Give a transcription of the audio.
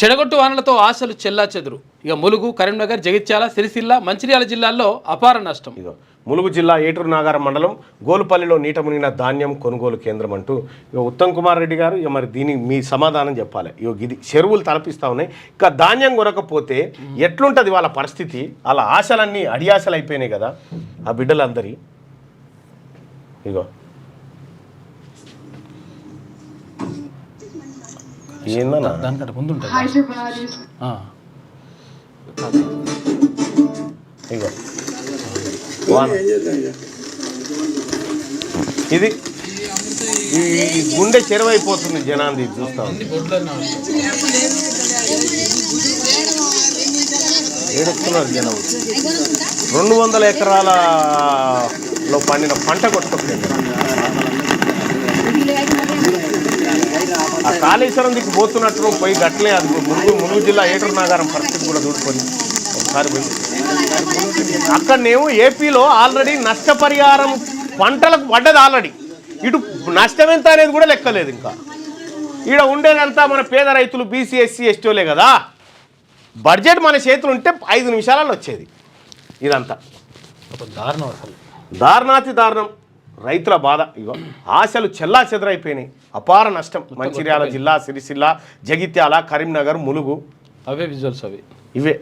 చెడగొట్టు వానలతో ఆశలు చెల్లా చెదురు. ఇక ములుగు కరీంనగర్ జగిత్యాల సిరిసిల్ల మంచిర్యాల జిల్లాల్లో అపార నష్టం. ఇదో ములుగు జిల్లా ఏటూరు నాగారం మండలం గోలుపల్లిలో నీట మునిగిన ధాన్యం కొనుగోలు కేంద్రం అంటూ ఇక ఉత్తమ్ కుమార్ రెడ్డి గారు ఇక మరి దీనికి మీ సమాధానం చెప్పాలి. ఇక ఇది చెరువులు తలపిస్తా ఉన్నాయి. ఇక ధాన్యం కొనకపోతే ఎట్లుంటుంది వాళ్ళ పరిస్థితి? వాళ్ళ ఆశలన్నీ అడియాశలు అయిపోయినాయి కదా ఆ బిడ్డలందరి. ఇగో ఏందన్నా? దానికంటే ముందు ఉంటుంది ఆ. ఇగో. వాన. ఇది? ఈ గుండె చెరువైపోతుంది జనాంది ఇది చూస్తా ఉంది. ఏడుస్తున్నారు జనం. రెండు వందల ఎకరాలలో పండిన పంట కొట్టుకొచ్చింది ఆ కాళేశ్వరం దిక్కు పోతున్నట్టు పోయి గట్లే అది ములుగు ములుగు జిల్లా ఏటూరు నాగారం పరిస్థితి కూడా చూడుకొని ఒకసారి అక్కడనేమో ఏపీలో ఆల్రెడీ నష్టపరిహారం పంటలకు పడ్డది ఆల్రెడీ. ఇటు నష్టం ఎంత అనేది కూడా లెక్కలేదు ఇంకా. ఈడ ఉండేదంతా మన పేద రైతులు బీసీ ఎస్సీ ఎస్టీలే కదా. బడ్జెట్ మన చేతులు ఉంటే ఐదు నిమిషాలలో వచ్చేది. ఇదంతా. దారుణం అసలు. దారుణాతి దారుణం. రైతుల బాధ. ఇగో ఆశలు చెల్లా చెదరైపోయినాయి. అపార నష్టం. మంచిర్యాల జిల్లా సిరిసిల్ల జగిత్యాల కరీంనగర్ ములుగు. అవే విజువల్స్ అవి. ఇవే.